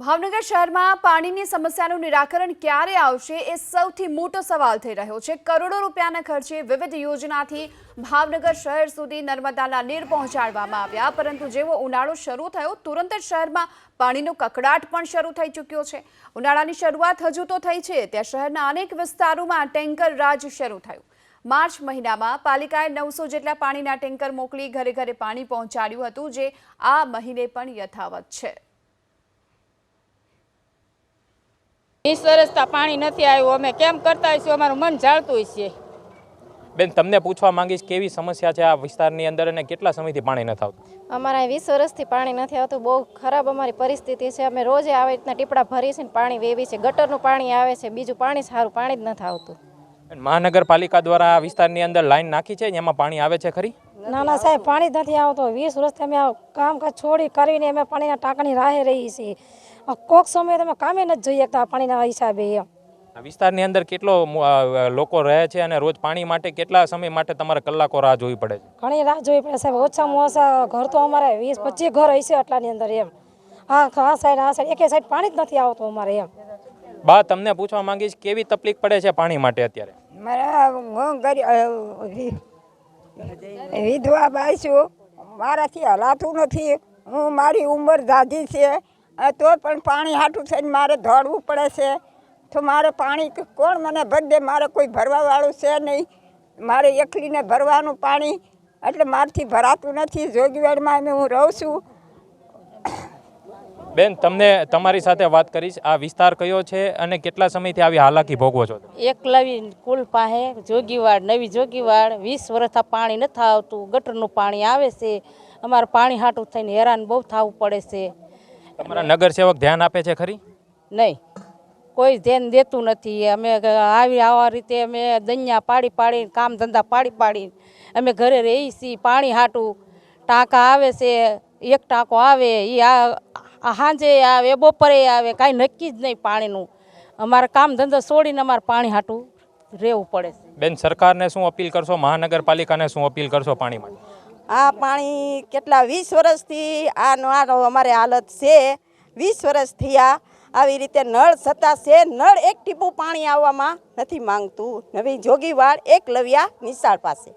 ભાવનગર શહેરમાં પાણીની સમસ્યાનું નિરાકરણ ક્યારે આવશે એ સૌથી મોટો સવાલ થઈ રહ્યો છે. કરોડો રૂપિયાના ખર્ચે વિવિધ યોજનાથી ભાવનગર શહેર સુધી નર્મદાના નીર પહોંચાડવામાં આવ્યા. પરંતુ જેવો ઉનાળો શરૂ થયો, તુરંત જ શહેરમાં પાણીનો કકડાટ પણ શરૂ થઈ ચૂક્યો છે. ઉનાળાની શરૂઆત હજુ તો થઈ છે. ત્યાં શહેરના અનેક વિસ્તારોમાં ટેન્કર રાજ શરૂ થયું. માર્ચ મહિનામાં પાલિકાએ નવસો જેટલા પાણીના ટેન્કર મોકલી ઘરે ઘરે પાણી પહોંચાડ્યું હતું, જે આ મહિને પણ યથાવત છે. વીસ વર્ષથી પાણી નથી આવ્યું. અમે કેમ કરતા હોઈશું? અમારું મન જાળતું છે બેન તમને પૂછવા માંગીશ કેવી સમસ્યા છે આ વિસ્તારની અંદર અને કેટલા સમયથી પાણી નથી આવતું? અમારા અહીં વીસ વર્ષથી પાણી નથી આવતું. બહુ ખરાબ અમારી પરિસ્થિતિ છે. અમે રોજે આવી રીતના ટીપડા ભરી છે ને પાણી વેવી છે. ગટરનું પાણી આવે છે. બીજું પાણી સારું પાણી જ નથી આવતું. મહાનગરપાલિકા દ્વારા આ વિસ્તારની અંદર લાઈન નાખી છે એમાં પાણી આવે છે ખરી? ના ના સાહેબ પાણી નથી આવતો. વીસ વર્ષથી અમે આ કામકાજ છોડી કરીને અમે પાણીના ટાંકણી રાહે રહી છીએ. આ કોક સમયે તમે કામે નથી જઈ શકતા પાણીના હિસાબે એમ. વિસ્તારની અંદર કેટલો લોકો રહે છે અને રોજ પાણી માટે કેટલા સમય માટે તમારે કલાકો રાહ જોવી પડે છે? ઘણી રાહ જોવી પડે સાહેબ. ઓછામાં ઓછા ઘર તો અમારે વીસ પચીસ ઘર હશે આટલાની અંદર એમ. હા હા સાઈડ હા સાઈડ એકે સાઈડ પાણી જ નથી આવતું અમારે એમ. બા તમને પૂછવા માંગીશ કેવી તકલીફ પડે છે પાણી માટે અત્યારે? મારા વિધવા બાઈ છું. મારાથી હલાતું નથી. હું મારી ઉંમર દાઢી છે. તો પણ પાણી હાટું થઈને મારે દોડવું પડે છે. તો મારે પાણી કોણ મને ભરી દે? મારે કોઈ ભરવાવાળું છે નહીં. મારે એકલીને ભરવાનું પાણી. એટલે મારથી ભરાતું નથી. જોગીવાડમાં હું રહું છું. બેન તમને તમારી સાથે વાત કરીશ. આ વિસ્તાર કયો છે અને કેટલા સમયથી આવી હાલાકી ભોગવો છો? એકલવી કુલ પાસે જોગીવાડ નવી જોગીવાડ. વીસ વર્ષથી પાણી નથી આવતું. ગટરનું પાણી આવે છે. અમારે પાણી હાટું થઈને હેરાન બહુ થવું પડે છે. તમારા નગરસેવક ધ્યાન આપે છે ખરી? નહીં. કોઈ ધ્યાન દેતું નથી. અમે આવી આવા રીતે અમે દૈયા પાડી પાડીને કામ ધંધા પાડી પાડીને અમે ઘરે રહી છીએ. પાણી હાટું ટાંકા આવે છે. એક ટાંકો આવે. એ આ સાંજે આવે બપોરે આવે કાંઈ નક્કી જ નહીં પાણીનું. અમારે કામ ધંધો છોડીને અમારે પાણી હાટું રહેવું પડે છે. બેન સરકારને શું અપીલ કરશો? મહાનગરપાલિકાને શું અપીલ કરશો પાણી માટે? આ પાણી કેટલા વીસ વર્ષથી આ આનો અમારે હાલત છે. વીસ વર્ષથી આ આવી રીતે નળ સત્તા છે. નળ એક ટીપું પાણી આવવામાં નથી માંગતું. નવી જોગીવાડ એક લવિયા નિશાળ પાસે.